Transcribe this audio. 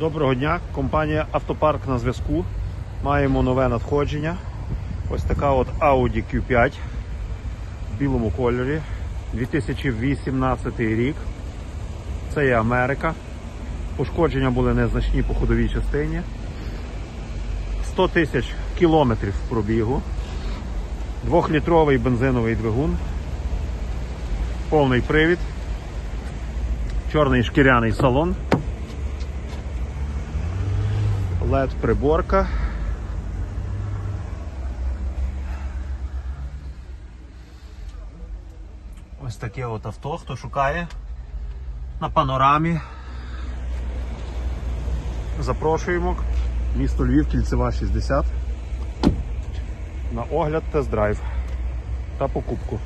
Доброго дня, компанія Автопарк на зв'язку. Маємо нове надходження. Ось така от Audi Q5 в білому кольорі. 2018 рік. Це є Америка. Пошкодження були незначні по ходовій частині. 100 тисяч кілометрів пробігу. Двохлітровий бензиновий двигун. Повний привід. Чорний шкіряний салон. LED приборка. Ось таке от авто, хто шукає на панорамі. Запрошуємо. Місто Львів, кільцева 60. На огляд, тест-драйв та покупку.